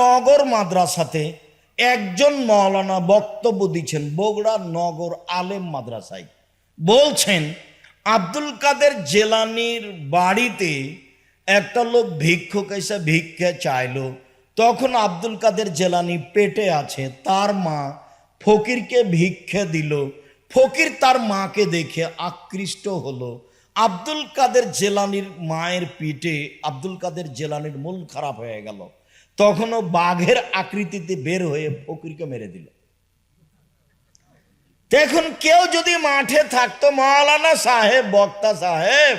নগর মাদ্রাসাতে একজন মৌলানা বক্তব্য দিচ্ছেন বগুড়া নগর আলেম মাদ্রাসায়। বলছেন, আব্দুল কাদের জেলানির বাড়িতে একটা লোক ভিক্ষুক এসে ভিক্ষা চাইলো, তখন আব্দুল কাদের জেলানি পেটে আছে, তার মা ফকিরকে ভিক্ষা দিল। ফকির তার মাকে দেখে আকৃষ্ট হলো। আব্দুল কাদের জেলানির মায়ের পিঠে, আব্দুল কাদের জেলানির মূল খারাপ হয়ে গেল। তখনও বাঘের আকৃতিতে বের হয়ে ফকিরকে মেরে দিল। দেখুন, কেউ যদি মাঠে থাকতো, মাওলানা সাহেব, বক্তা সাহেব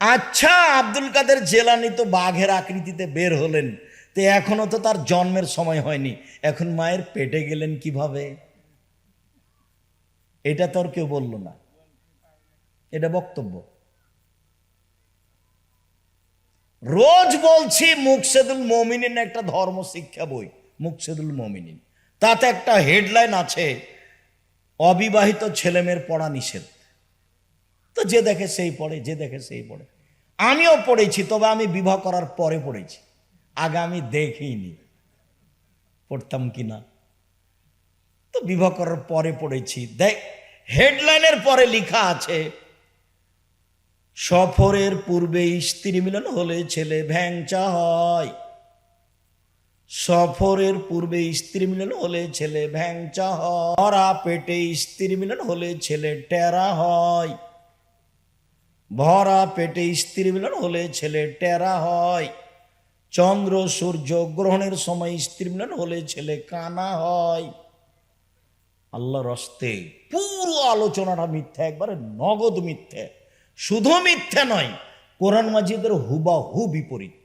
আচ্ছা আব্দুল কাদের জেলানি তো বাঘের আকৃতিতে বের হলেন, তো এখনও তো তার জন্মের সময় হয়নি, এখন মায়ের পেটে গেলেন কীভাবে? এটা তোর কেউ বলল না। এটা বক্তব্য। রোজ বলছি মুকসেদুল মমিনিন একটা ধর্ম শিক্ষা বই, মুকসেদুল মমিনিন তাতে একটা হেডলাইন আছে, অবিবাহিত ছেলেমেয়ের পড়া নিষেধ। তো যে দেখে সেই পড়ে, যে দেখে সেই পড়ে। আমিও পড়েছি, তবে আমি বিবাহ করার পরে পড়েছি। আগে আমি দেখিনি, পড়তাম কি না তো বিবাহ করার পরে পড়েছি। দেখ, হেডলাইনের পরে লেখা আছে সফরের পূর্বে স্ত্রী মিলন হলে ছেলে ভ্যাংচা হয়। সফরের পূর্বে স্ত্রী মিলন হলে ছেলে ভ্যাংচা হয়। ভরা পেটে স্ত্রী মিলন হলে ছেলে টেরা হয়। ভরা পেটে স্ত্রী মিলন হলে ছেলে টেরা হয়। চন্দ্র সূর্য গ্রহণের সময় স্ত্রী মিলন হলে ছেলে কানা হয়। আল্লাহ রস্তে পুরো আলোচনাটা মিথ্যা, একবারে নগদ মিথ্যে। শুধু মিথ্যে নয়, কোরআন মাজিদের হুবাহু বিপরীত।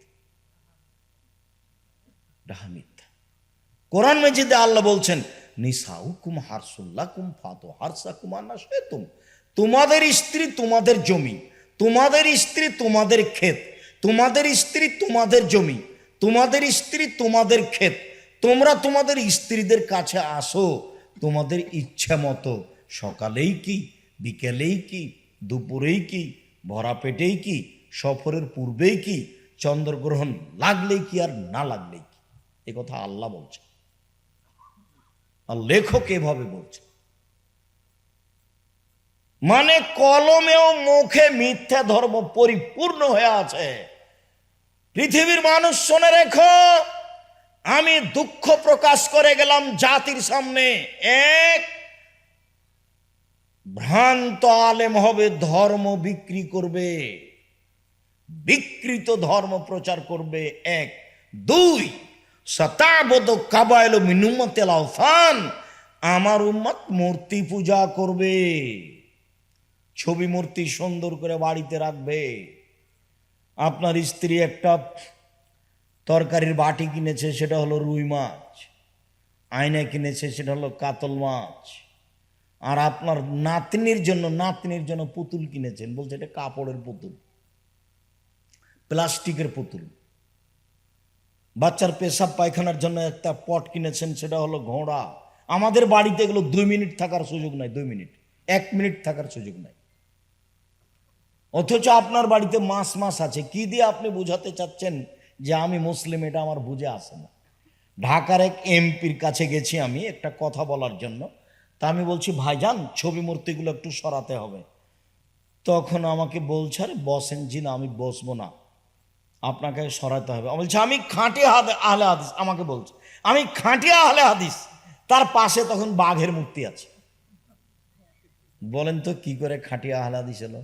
কোরআন মাজিদে আল্লাহ বলছেন নিসাউ কুম হারসুল্লাহ কুম ফাতো তোমাদের স্ত্রী তোমাদের জমি, তোমাদের স্ত্রী তোমাদের ক্ষেত, তোমাদের স্ত্রী তোমাদের জমি, তোমাদের স্ত্রী তোমাদের ক্ষেত, তোমরা তোমাদের স্ত্রীদের কাছে আসো, তোমাদের ইচ্ছা মতো সকালেই কি, বিকেলেই কি দুপুরেই কি, ভরা পেটেই কি, সফরের পূর্বেই কি, চন্দ্রগ্রহণ লাগলেই কি আর না লাগলেই কি? এ কথা আল্লাহ বলছে আর লেখক এভাবে বলছে মানে কলমেও মুখে মিথ্যা ধর্ম পরিপূর্ণ হয়ে আছে। পৃথিবীর মানুষ শোনে রেখো, আমি দুঃখ প্রকাশ করে গেলাম জাতির সামনে। এক ভ্রান্ত আলেম হবে, ধর্ম বিক্রি করবে। বিকৃত ধর্ম প্রচার করবে। এক। দুই। শতাবদ কাবায়ল মিনুমতেল আহসান আমার উম্মত মূর্তি পূজা করবে। ছবি মূর্তি সুন্দর করে বাড়িতে রাখবে। আপনার স্ত্রী একটা তরকারির বাটি কিনেছে, সেটা হলো রুই মাছ। আয়না কিনেছে, সেটা হলো কাতল মাছ। আর আপনার নাতনির জন্য নাতনির জন্য পুতুল কিনেছেন। বলছে, এটা কাপড়ের পুতুল, প্লাস্টিকের পুতুল। বাচ্চার পেশাব পায়খানার জন্য একটা পট কিনেছেন, সেটা হলো ঘোড়া। আমাদের বাড়িতে এগুলো দুই মিনিট থাকার সুযোগ নাই, দুই মিনিট। এক মিনিট থাকার সুযোগ নাই। অথচ আপনার বাড়িতে মাস মাস আছে। কি দিয়ে আপনি বুঝাতে চাচ্ছেন যে আমি মুসলিম, এটা আমার বুঝে আসে না? ঢাকার এক এমপির কাছে গেছি আমি একটা কথা বলার জন্য। তা আমি বলছি ভাইজান ছবি মূর্তিগুলো একটু সরাতে হবে। তখন আমাকে বলছে, আরে বসেন জি না আমি বসবো না। আপনাকে সরাতে হবে। বলছি, আমি খাঁটি আহলে হাদিস। আমাকে বলছে, আমি খাঁটি আহলে হাদিস। তার পাশে তখন বাঘের মূর্তি আছে। বলেন তো, কি করে খাঁটি আহলে হাদিস এলো?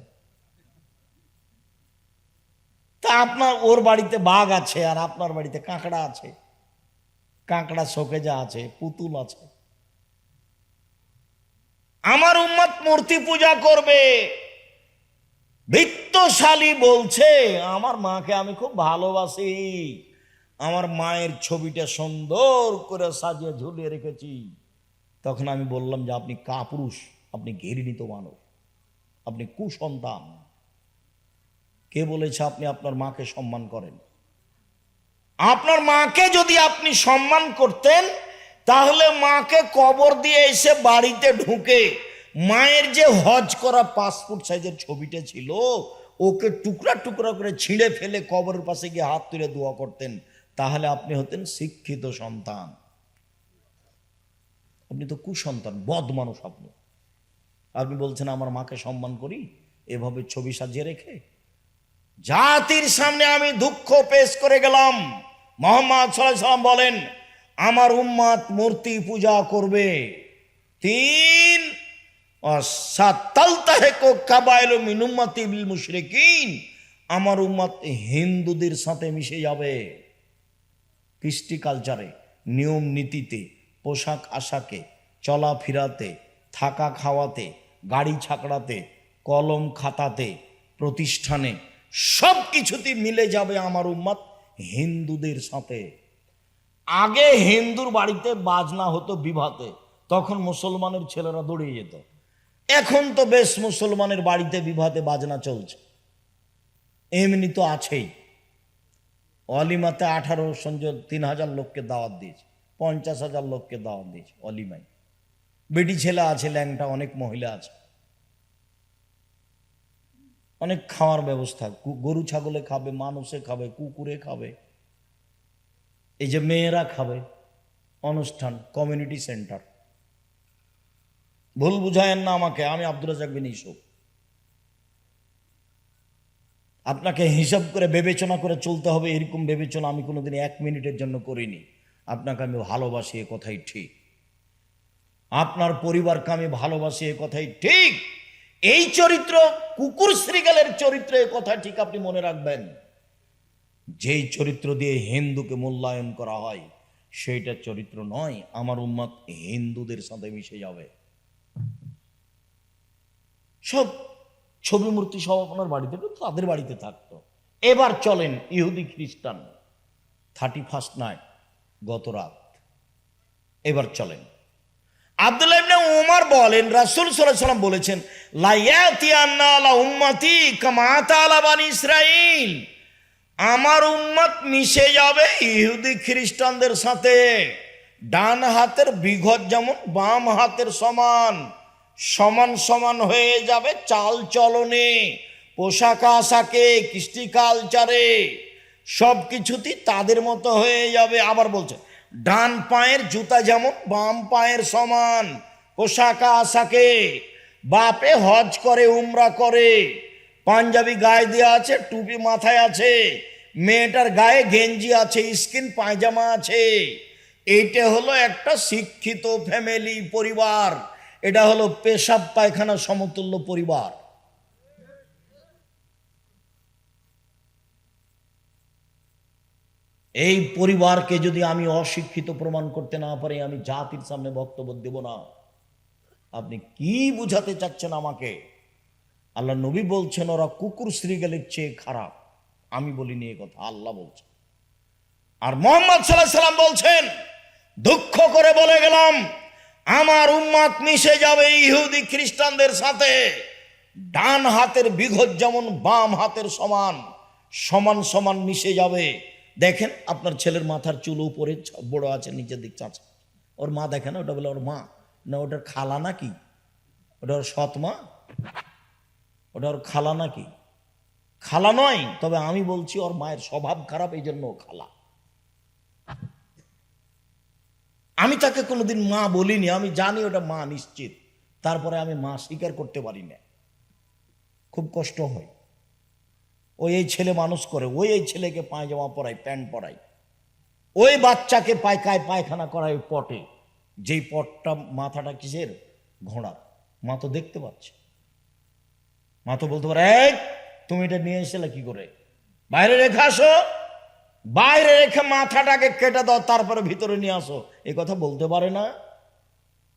তা আপনার, ওর বাড়িতে বাঘ আছে, আর আপনার বাড়িতে কাঁকড়া আছে। কাঁকড়া শোকেজা আছে, পুতুল আছে। আমার উম্মত মূর্তি পূজা করবে। বৃত্তশালী বলছে, আমার মাকে আমি খুব ভালোবাসি। আমার মায়ের ছবিটা সুন্দর করে সাজিয়ে ঝুলিয়ে রেখেছি। তখন আমি বললাম যে, আপনি কাপুরুষ, আপনি ঘৃণিত মানুষ, আপনি কুসন্তান। কে বলেছে আপনি আপনার মাকে সম্মান করেন? আপনার মাকে যদি আপনি সম্মান করতেন তাহলে মাকে কবর দিয়ে এসে বাড়িতে ঢুকে মায়ের যে হজ করা পাসপোর্ট সাইজের ছবিটা ছিল, ওকে টুকরা টুকরা করে ছিঁড়ে ফেলে কবরের পাশে গিয়ে হাত তুলে দোয়া করতেন, তাহলে আপনি হতেন শিক্ষিত সন্তান। আপনি তো কুসন্তান, বদ মানুষ আপনি। আপনি বলছেন, আমার মাকে সম্মান করি? এভাবে ছবি সাজিয়ে রেখে? জাতির সামনে আমি দুঃখ পেশ করে গেলাম। মোহাম্মদ সাল্লাম বলেন আমার উম্মাদ মূর্তি পূজা করবে। তিন আমার উম্মাদ হিন্দুদের সাথে মিশে যাবে। কৃষ্টি কালচারে, নিয়ম নীতিতে, পোশাক আশাকে, চলাফেরাতে, থাকা খাওয়াতে, গাড়ি ছাকড়াতে, কলম খাতাতে, প্রতিষ্ঠানে সব কিছুতে মিলে যাবে আমার উম্মাদ হিন্দুদের সাথে। আগে হিন্দুর বাড়িতে বাজনা হতো বিভাতে, তখন মুসলমানের ছেলেরা দৌড়িয়ে যেত। এখন তো বেশ মুসলমানের বাড়িতে বিভাতে বাজনা চলছে। এমনি তো আছেই। অলিমাতে আঠারো সঞ্জল তিন হাজার লোককে দাওয়াত দিয়েছে, পঞ্চাশ হাজার লোককে দাওয়াত দিয়েছে অলিমায়। বেটি ছেলে আছে, ল্যাংটা, অনেক মহিলা আছে। অনেক খাওয়ার ব্যবস্থা গরু, ছাগলে খাবে, মানুষে খাবে, কুকুরে খাবে। এই যে মেয়েরা খাবে, অনুষ্ঠান কমিউনিটি সেন্টার ভুল বুঝায়েন না আমাকে, আমি আব্দুল রাজাক বিন ইসুফ আপনাকে হিসাব করে বিবেচনা করে চলতে হবে, এরকম বিবেচনা আমি কোনোদিন এক মিনিটের জন্য করিনি। আপনাকে আমি ভালোবাসি, এ কথাই ঠিক। আপনার পরিবারকে আমি ভালোবাসি, এ কথাই ঠিক। এই চরিত্র কুকুর শ্রীগালের চরিত্র, এ কথা ঠিক আপনি মনে রাখবেন। যেই চরিত্র দিয়ে হিন্দুকে মূল্যায়ন করা হয়, সেইটা চরিত্র নয়, আমার উম্মত হিন্দুদের সাথে মিশে যাবে। সব ছবি মূর্তি সব আপনার বাড়িতে তাদের বাড়িতে থাকতো। এবার চলেন ইহুদি খ্রিস্টান, থার্টি ফার্স্ট নাইট, গত রাত। এবার চলেন। আব্দুল্লাহ ইবনে বলেন, রাসূল সাল্লাম বলেছেন, লা ইয়াতিয়ান্না আলা উম্মতি কামা তাআলা বানি ইসরাঈল। আমার উম্মত মিশে যাবে ইহুদি খ্রিস্টানদের সাথে। ডান হাতের বিঘত যেমন, বাম হাতের সমান। সমান সমান হয়ে যাবে চাল চলনে, পোশাক আশাকে, কৃষ্টি কালচারে। সব কিছুতেই তাদের মতো হয়ে যাবে। আবার বলছে, ডান পায়ের জুতা যেমন, বাম পায়ের সমান, পোশাক আশাকে। বাপে হজ করে, উমরা করে। পাঞ্জাবি গায়ে দেওয়া আছে, টুপি মাথায় আছে। মেয়েটার গায়ে গেঞ্জি আছে, স্কিন পায়জামা আছে। এইটা হলো একটা শিক্ষিত ফ্যামিলি পরিবার। এটা হলো পেশাব পায়খানা সমতুল্য পরিবার। এই পরিবারকে যদি আমি অশিক্ষিত প্রমাণ করতে না পারি, আমি জাতির সামনে বক্তব্য দেব না। আপনি কি বুঝাতে চাচ্ছেন আমাকে? আল্লাহ নবী বলছেন, ওরা কুকুর শ্রীগালের চেয়ে খারাপ। আমি বলিনি এ কথা আল্লাহ বলছেন। আর মোহাম্মদ সাল্লাহ সাল্লাম বলছেন, দুঃখ করে বলে গেলাম, আমার উম্মাদ মিশে যাবে ইহুদি খ্রিস্টানদের সাথে। ডান হাতের বিঘত যেমন বাম হাতের সমান সমান সমান মিশে যাবে। দেখেন, আপনার ছেলের মাথার চুল উপরে বড় আছে, নিচের দিক চাচা। ওর মা দেখেন ওটা বলে, ওর মা, না, ওটার খালা নাকি? ওটা ওর সৎ মা? ওটা ওর খালা নাকি? খালা নয়, তবে আমি বলছি ওর মায়ের স্বভাব খারাপ এই জন্য খালা। আমি তাকে কোনোদিন মা বলিনি, আমি জানি ওটা মা নিশ্চিত। তারপরে আমি মা স্বীকার করতে পারি না। খুব কষ্ট হয়। ওই এই ছেলে মানুষ করে, ওই এই ছেলেকে পায়জামা পরায়, প্যান্ট পরায়। ওই বাচ্চাকে পায়খায় পায়খানা করায় পটে। যেই পটটা মাথাটা কিসের? ঘোড়ার। মা তো দেখতে পাচ্ছে। মা তো বলতে পারে তুমি এটা নিয়ে এসেলে কি করে? বাইরে রেখে আসো, বাইরে রেখে মাথাটাকে কেটে দাও, তারপরে ভিতরে নিয়ে আসো। এ কথা বলতে পারে না।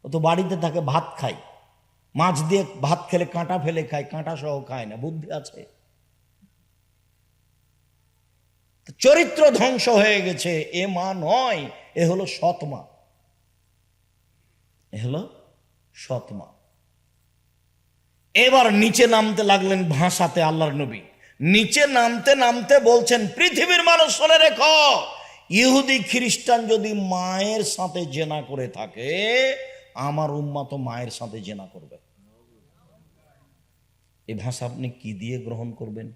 ও তো বাড়িতে থাকে, ভাত খায়। মাছ দিয়ে ভাত খেলে কাঁটা ফেলে খায়, কাঁটা সহ খায় না, বুদ্ধি আছে। চরিত্র ধ্বংস হয়ে গেছে, এ মা নয়, এ হলো সৎ মা। এ হলো সৎ মা। এবার নিচে নামতে লাগলেন ভাষাতে আল্লাহর নবী। নিচে নামতে নামতে বলছেন, পৃথিবীর মানুষ শুনে রেখো, ইহুদি, খ্রিস্টান যদি মায়ের সাথে জেনা করে থাকে, আমার উম্মা তো মায়ের সাথে জেনা করবে। এই ভাষা আপনি কি দিয়ে গ্রহণ করবেন?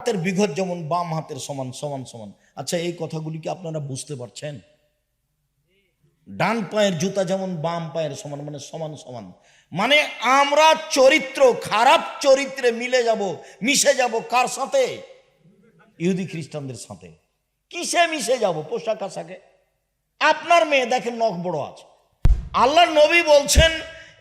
হাতের বিঘত যেমন বাম হাতের সমান সমান সমান। আচ্ছা এই কথাগুলি কি আপনারা বুঝতে পারছেন? ডান পায়ের জুতা যেমন বাম পায়ের সমান মানে সমান সমান। মানে আমরা চরিত্র, খারাপ চরিত্রে মিলে যাব, মিশে যাব কার সাথে? ইহুদি খ্রিস্টানদের সাথে। কিসে মিশে যাব? পোশাক আশাকে। আপনার মেয়ে দেখেন নখ বড় আছে। আল্লাহ নবী বলছেন,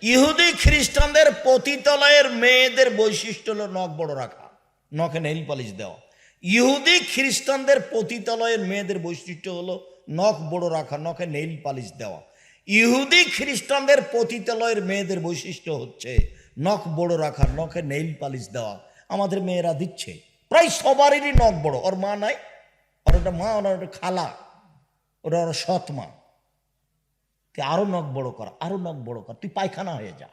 ইহুদি খ্রিস্টানদের পতিতলয়ের মেয়েদের বৈশিষ্ট্য হলো নখ বড় রাখা, নখে নেইল পালিশ দেওয়া। ইহুদি খ্রিস্টানদের পতিতলয়ের মেয়েদের বৈশিষ্ট্য হলো নখ বড় রাখা, নখে নেইল পালিশ দেওয়া। ইহুদি খ্রিস্টানদের পতিতালয়ের মেয়েদের বৈশিষ্ট্য হচ্ছে নখ বড় রাখা নখে নেইল পালিশ দেওয়া। আমাদের মেয়েরা দিচ্ছে। প্রায় সবারই নখ বড়। ওর মা নাই, ওর একটা মা, ওর একটা খালা, ওরা ওর সৎ মা। তুই আরও নখ বড় কর, আরও নখ বড় কর, তুই পায়খানা হয়ে যা।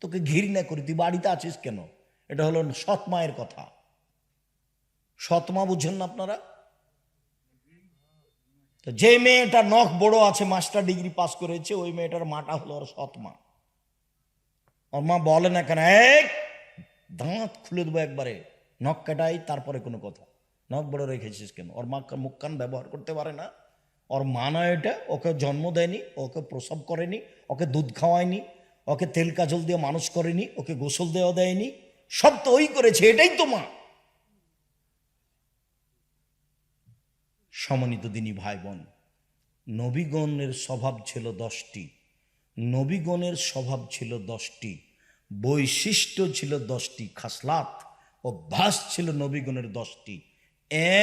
তোকে ঘির না করি, তুই বাড়িতে আছিস কেন? এটা হলো সৎ মায়ের কথা। সৎ মা বুঝছেন না আপনারা? তো যে মেয়েটা নখ বড় আছে মাস্টার ডিগ্রি পাস করেছে, ওই মেয়েটার মাটা হলো ওর সৎ মা। ওর মা বলে না কেন এক দাঁত খুলে দেবো একবারে, নখ কাটাই, তারপরে কোনো কথা। নখ বড় রেখেছিস কেন? ওর মা মুখ কান ব্যবহার করতে পারে না। ওর মা না এটা, ওকে জন্ম দেয়নি, ওকে প্রসব করেনি, ওকে দুধ খাওয়ায়নি, ওকে তেল কাজল দিয়ে মানুষ করেনি, ওকে গোসল দেওয়া দেয়নি। সব তো ওই করেছে, এটাই তো মা। সমন্বিত দিনী ভাই বোন নবীগণের স্বভাব ছিল দশটি, নবীগণের স্বভাব ছিল দশটি, বৈশিষ্ট্য ছিল দশটি, খাসলাত অভ্যাস ছিল নবীগণের দশটি।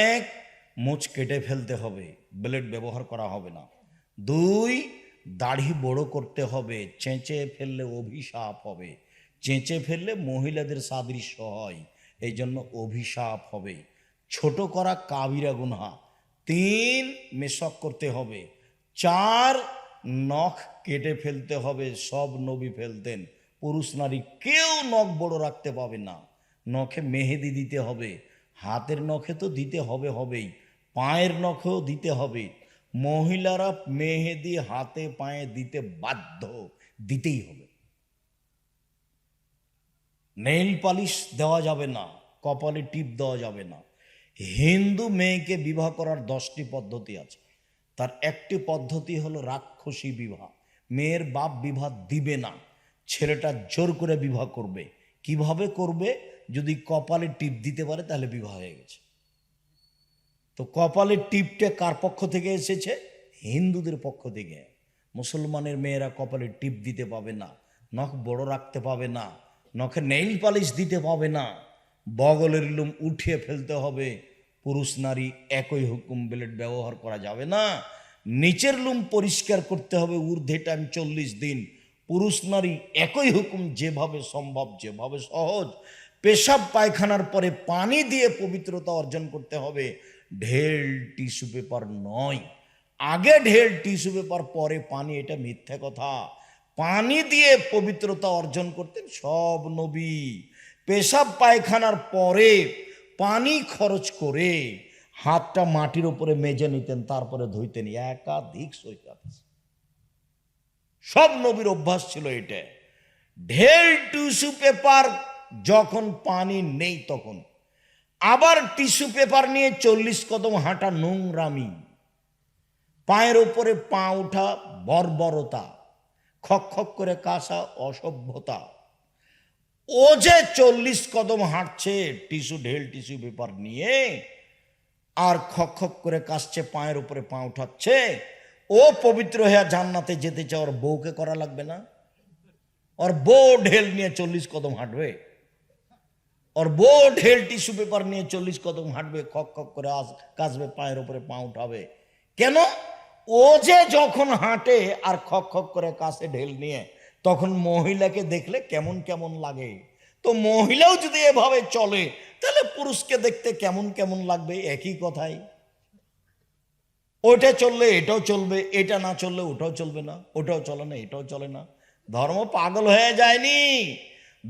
এক, মোচ কেটে ফেলতে হবে, ব্লেড ব্যবহার করা হবে না। দুই, দাড়ি বড় করতে হবে, চেঁচে ফেললে অভিশাপ হবে। চেঁচে ফেললে মহিলাদের সাদৃশ্য হয় এই জন্য অভিশাপ হবে। ছোট করা কাবিরা গুনহা তিন মেশক করতে হবে। চার নখ কেটে ফেলতে হবে, সব নবী ফেলতেন। পুরুষ নারী কেউ নখ বড় রাখতে পাবে না। নখে মেহেদি দিতে হবে, হাতের নখে তো দিতে হবে হবেই, পায়ের নখেও দিতে হবে। মহিলারা মেহেদি হাতে পায়ে দিতে বাধ্য, দিতেই হবে। নেইল পালিশ দেওয়া যাবে না, কপালে টিপ দেওয়া যাবে না। হিন্দু মেয়েকে বিবাহ করার দশটি পদ্ধতি আছে। তার একটি পদ্ধতি হলো রাক্ষসী বিবাহ। মেয়ের বাপ বিবাহ দিবে না। ছেলেটা জোর করে বিবাহ করবে। কীভাবে করবে? যদি কপালে টিপ দিতে পারে, তাহলে বিবাহ হয়ে গেছে। তো কপালের টিপটা কার পক্ষ থেকে এসেছে? হিন্দুদের পক্ষ থেকে। মুসলমানের মেয়েরা কপালে টিপ দিতে পাবে না, নখ বড় রাখতে পাবে না, নখে নেইল পালিশ দিতে পাবে না। বগলের লুম উঠিয়ে ফেলতে হবে। পুরুষ নারী একই হুকুম ব্লেড ব্যবহার করা যাবে না। নিচের লুম পরিষ্কার করতে হবে ঊর্ধ্বে টাইম চল্লিশ দিন। পুরুষ নারী একই হুকুম যেভাবে সম্ভব, যেভাবে সহজ। পেশাব পায়খানার পরে পানি দিয়ে পবিত্রতা অর্জন করতে হবে। ঢেল টিস্যু পেপার নয়। আগে ঢেল টিস্যু পেপার, পরে পানি, এটা মিথ্যা কথা। পানি দিয়ে পবিত্রতা অর্জন করতেন সব নবী। পেশাব পায়খানার পরে পানি খরচ করে হাতটা মাটির উপরে মেজে নিতেন, তারপরে ধুইতেন, একাধিক সৈকাত। সব নবীর অভ্যাস ছিল এটা। ঢেল, টিস্যু পেপার যখন পানি নেই তখন। আবার টিস্যু পেপার নিয়ে চল্লিশ কদম হাঁটা নোংরামি। পায়ের ওপরে পা ওঠা বর্বরতা, খক খক করে কাশা অসভ্যতা। ও যে চল্লিশ কদম হাঁটছে, টিস্যু ঢেল, টিস্যু পেপার নিয়ে আর খক খক করে কাশছে, পায়ের উপরে পা উঠাচ্ছে, ও পবিত্র হয়ে জান্নাতে যেতে চায়, ওর বউকে করা লাগবে না। ওর বউ ঢেল নিয়ে চল্লিশ কদম হাঁটবে। ওর বউ ঢেল, টিস্যু পেপার নিয়ে চল্লিশ কদম হাঁটবে, খক খক করে আস, কাশবে, পায়ের উপরে পা উঠাবে। কেন? ও যে যখন হাঁটে আর খক খক করে কাছে ঢেল নিয়ে তখন মহিলাকে দেখলে কেমন কেমন লাগে। তো মহিলাও যদি এভাবে চলে, তাহলে পুরুষকে দেখতে কেমন কেমন লাগবে? একই কথাই। ওইটা চললে এটাও চলবে, এটা না চললে ওটাও চলবে না, ওটাও চলে না, এটাও চলে না। ধর্ম পাগল হয়ে যায়নি।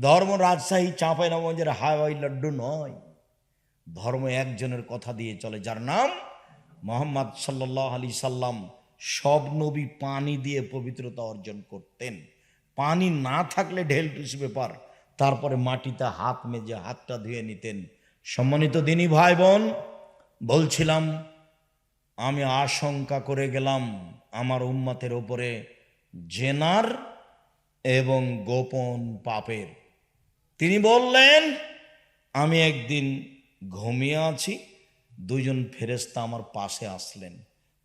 ধর্ম রাজশাহী চাঁপাইনবাবগঞ্জের হাওয়াই লাড্ডু নয়। ধর্ম একজনের কথা দিয়ে চলে, যার নাম মোহাম্মদ সাল্লাহ আলি সাল্লাম সব নবী পানি দিয়ে পবিত্রতা অর্জন করতেন। পানি না থাকলে ঢেল টিস্যু পেপার তারপরে মাটিতে হাত মেজে হাতটা ধুয়ে নিতেন। সম্মানিত দিনী ভাই বোন বলছিলাম, আমি আশঙ্কা করে গেলাম আমার উম্মতের ওপরে জেনার এবং গোপন পাপের। তিনি বললেন, আমি একদিন ঘুমিয়ে আছি, দুইজন ফেরেস্তা আমার পাশে আসলেন।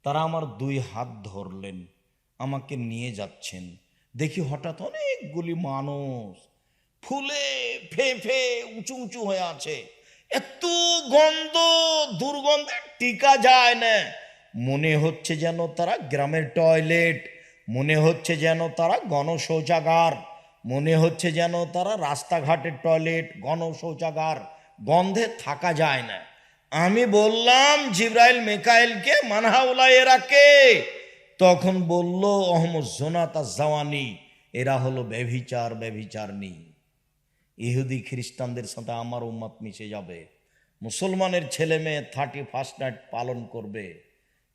তারা আমার দুই হাত ধরলেন, আমাকে নিয়ে যাচ্ছেন। দেখি হঠাৎ অনেকগুলি মানুষ ফুলে ফেফে উঁচু উঁচু হয়ে আছে। এত গন্ধ, দুর্গন্ধে টিকা যায় না। মনে হচ্ছে যেন তারা গ্রামের টয়লেট, মনে হচ্ছে যেন তারা গণশৌচাগার, মনে হচ্ছে যেন তারা রাস্তাঘাটের টয়লেট, গণশৌচাগার, গন্ধে থাকা যায় না। আমি বললাম, জিব্রাইল মেকাইলকে মানহাউলা এরা কে? তখন বলল, অহমদ জোনাতা জাওয়ানি, এরা হলো ব্যভিচার ব্যভিচারনি ইহুদি খ্রিস্টানদের সাথে আমার উম্মাত মিশে যাবে। মুসলমানের ছেলে মেয়ে থার্টি ফার্স্ট নাইট পালন করবে।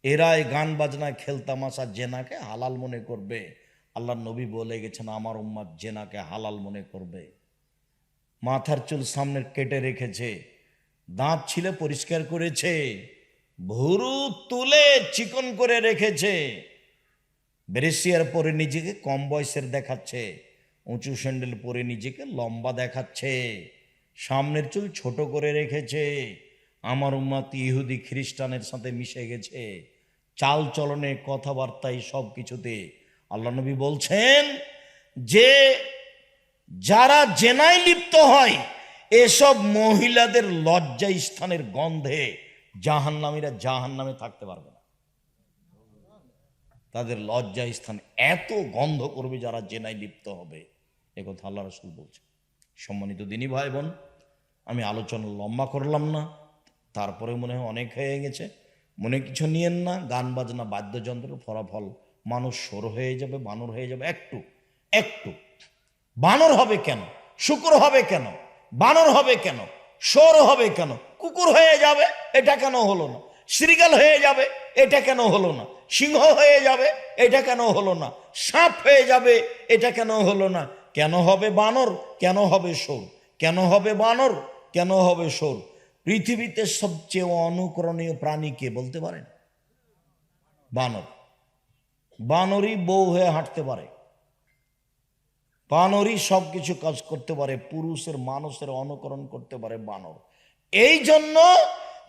এরাই গান বাজনা খেলতামাশা জেনাকে হালাল মনে করবে। আল্লাহ নবী বলে গেছেন, আমার উম্মাদ জেনাকে হালাল মনে করবে। মাথার চুল সামনে কেটে রেখেছে, দাঁত ছিলে পরিষ্কার করেছে, ভুরু তুলে চিকন করে রেখেছে। ব্রেসিয়ার পরে নিজেকে কম বয়সের দেখাচ্ছে, উঁচু স্যান্ডেল পরে নিজেকে লম্বা দেখাচ্ছে, সামনের চুল ছোট করে রেখেছে, আমার উম্মাত ইহুদি খ্রিস্টানের সাথে মিশে গেছে, চাল চলনে কথাবার্তায় সব কিছুতে। আল্লাহ নবী বলছেন, যে যারা জেনায় লিপ্ত হয়, এসব মহিলাদের লজ্জা স্থানের গন্ধে জাহান্নামীরা জাহান নামে থাকতে পারবে তাদের লজ্জা স্থান এত গন্ধ করবে যারা জেনায় লিপ্ত হবে। এ কথা আল্লাহ রসুল বলছে সম্মানিত দিনী ভাই বোন আমি আলোচনা লম্বা করলাম না তারপরে মনে হয় অনেক হয়ে গেছে। মনে কিছু নিয়েন না, গান বাজনা বাদ্যযন্ত্র ফলাফল মানুষ সর হয়ে যাবে, বানর হয়ে যাবে, একটু একটু। বানর হবে কেন? শুকুর হবে কেন? বানর হবে কেন? সর হবে কেন? কুকুর হয়ে যাবে? এটা কেন হলো না? শ্রীগাল হয়ে যাবে, এটা কেন হলো না? সিংহ হয়ে যাবে, এটা কেন হলো না? সাপ হয়ে যাবে, এটা কেন হলো না? কেন হবে বানর? কেন হবে সোর কেন হবে বানর? কেন হবে সোর পৃথিবীতে সবচেয়ে অনুকরণীয় প্রাণী কে বলতে পারেন? বানর। বানরই বউ হয়ে হাঁটতে পারে। বানরই সব কিছু কাজ করতে পারে, পুরুষের, মানুষের অনুকরণ করতে পারে বানর। এই জন্য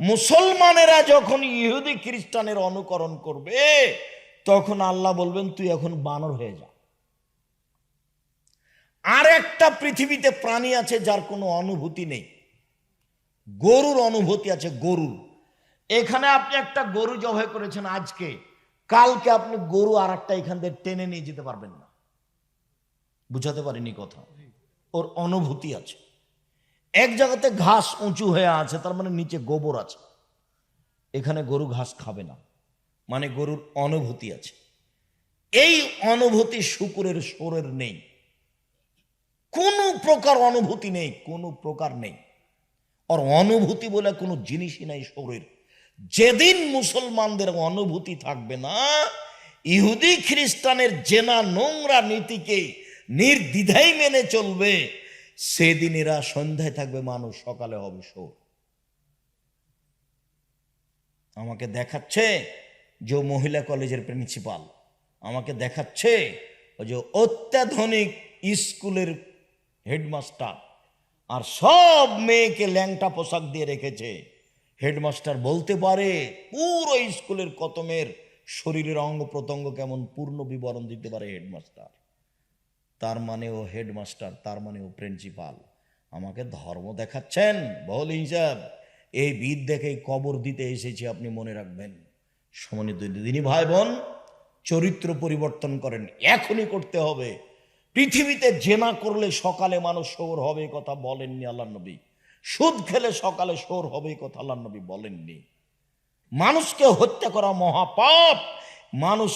মুসলমানেরা যখন ইহুদি খ্রিস্টানের অনুকরণ করবে, তখন আল্লাহ বলবেন, তুই এখন বানর হয়ে যা। আর একটা পৃথিবীতে প্রাণী আছে যার কোনো অনুভূতি নেই। গরুর অনুভূতি আছে, গরুর। এখানে আপনি একটা গরু জবাই করেছেন আজকে। কালকে আপনি গরু আর একটা এখান থেকে টেনে নিয়ে যেতে পারবেন না। বুঝাতে পারিনি কথা। ওর অনুভূতি আছে। এক জায়গাতে ঘাস উঁচু হয়ে আছে, তার মানে নিচে গোবর আছে। এখানে গরু ঘাস খাবে না মানে গরুর অনুভূতি আছে। এই অনুভূতি শুকুরের সোরের নেই। কোনো প্রকার অনুভূতি নেই, কোনো প্রকার নেই। আর অনুভূতি বলে কোনো জিনিসই নাই শরীর যেদিন মুসলমানদের অনুভূতি থাকবে না, ইহুদি খ্রিস্টানের জেনা নোংরা নীতিকে নির্দ্বিধাই মেনে চলবে। সেদিন এরা সন্ধ্যায় থাকবে মানুষ, সকালে হবে সোর আমাকে দেখাচ্ছে যে মহিলা কলেজের প্রিন্সিপাল। আমাকে দেখাচ্ছে যে অত্যাধুনিক স্কুলের হেডমাস্টার। আর সব মেয়েকে ল্যাংটা পোশাক দিয়ে রেখেছে। হেডমাস্টার বলতে পারে, পুরো স্কুলের কত মেয়ের শরীরের অঙ্গ প্রত্যঙ্গ কেমন পূর্ণ বিবরণ দিতে পারে হেডমাস্টার। তার মানে ও হেডমাস্টার, তার মানে ও প্রিন্সিপাল। আমাকে ধর্ম দেখাচ্ছেন বল হিসাব এই বিদ দেখে কবর দিতে এসেছি আপনি মনে রাখবেন। সমন্বিত দিনী ভাই বোন চরিত্র পরিবর্তন করেন, এখনই করতে হবে। পৃথিবীতে জেনা করলে সকালে মানুষ শোর হবে কথা বলেননি আল্লাহ নবী। সুদ খেলে সকালে শোর হবে কথা আল্লাহ নবী বলেননি। মানুষকে হত্যা করা মহাপাপ মানুষ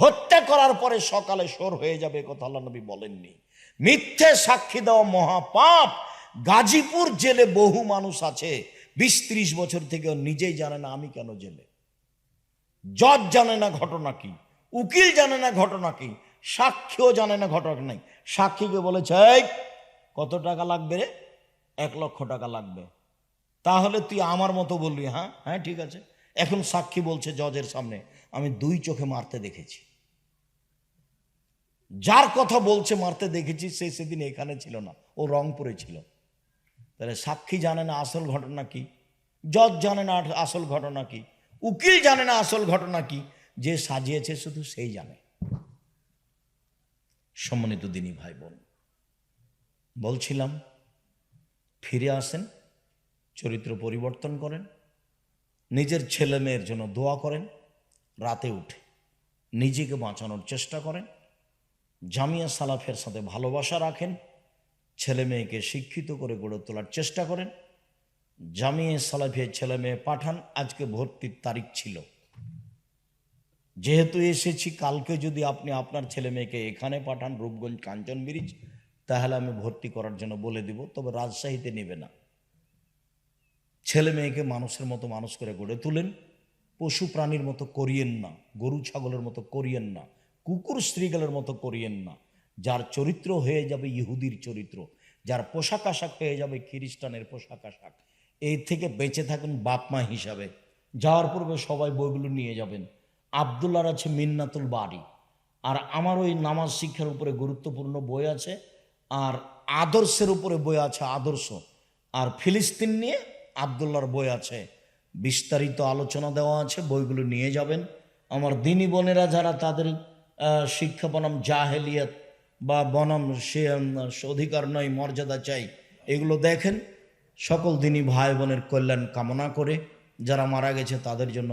হত্যা করার পরে সকালে সোর হয়ে যাবে কথা আল্লাহ নবী বলেননি। মিথ্যে সাক্ষী দেওয়া মহাপাপ। গাজীপুর জেলে বহু মানুষ আছে, বিশ ত্রিশ বছর থেকে নিজেই জানে না আমি কেন জেলে। জজ জানে না ঘটনা কি, উকিল জানে না ঘটনা কি, সাক্ষীও জানে না ঘটনা নাই। সাক্ষীকে বলেছে কত টাকা লাগবে রে? এক লক্ষ টাকা লাগবে। তাহলে তুই আমার মতো বললি হ্যাঁ হ্যাঁ ঠিক আছে। এখন সাক্ষী বলছে জজের সামনে আমি দুই চোখে মারতে দেখেছি। যার কথা বলছে মারতে দেখেছি, সে সেদিন এখানে ছিল না, ও রংপুরে ছিল। তাহলে সাক্ষী জানে না আসল ঘটনা কি? জজ জানে না আসল ঘটনা কি? উকিল জানে না আসল ঘটনা কি? যে সাজিয়েছে শুধু সেই জানে। সম্মানিত দিনী ভাই বোন বলছিলাম, ফিরে আসেন, চরিত্র পরিবর্তন করেন, নিজের ছেলে মেয়ের জন্য দোয়া করেন রাতে উঠে। নিজেকে বাঁচানোর চেষ্টা করেন। জামিয়া সালাফের সাথে ভালোবাসা রাখেন। ছেলে মেয়েকে শিক্ষিত করে গড়ে তোলার চেষ্টা করেন। জামিয়া সালাফিয়া ছেলে মেয়ে পাঠান, আজকে ভর্তির তারিখ ছিল। যেহেতু এসেছি, কালকে যদি আপনি আপনার ছেলে মেয়েকে এখানে পাঠান, রূপগঞ্জ কাঞ্চন ব্রিজ, তাহলে আমি ভর্তি করার জন্য বলে দিব, তবে রাজশাহীতে নেবে না। ছেলে মেয়েকে মানুষের মতো মানুষ করে গড়ে তুলেন। পশু প্রাণীর মতো করিয়েন না, গরু ছাগলের মতো করিয়েন না, কুকুর স্ত্রীগালের মতো করিয়েন না। যার চরিত্র হয়ে যাবে ইহুদির চরিত্র, যার পোশাক আশাক হয়ে যাবে খ্রিস্টানের পোশাক আশাক। এর থেকে বেঁচে থাকুন বাপ মা হিসাবে। যাওয়ার পূর্বে সবাই বইগুলো নিয়ে যাবেন। আবদুল্লার আছে মিন্নাতুল বাড়ি। আর আমার ওই নামাজ শিক্ষার উপরে গুরুত্বপূর্ণ বই আছে, আর আদর্শের উপরে বই আছে আদর্শ। আর ফিলিস্তিন নিয়ে আবদুল্লার বই আছে। বিস্তারিত আলোচনা দেওয়া আছে, বইগুলো নিয়ে যাবেন। আমার দিনী বোনেরা যারা তাদের শিক্ষা বনাম জাহেলিয়াত বা বনাম সে অধিকার নয়, মর্যাদা চাই, এগুলো দেখেন। সকল দিনী ভাই বোনের কল্যাণ কামনা করে যারা মারা গেছে তাদের জন্য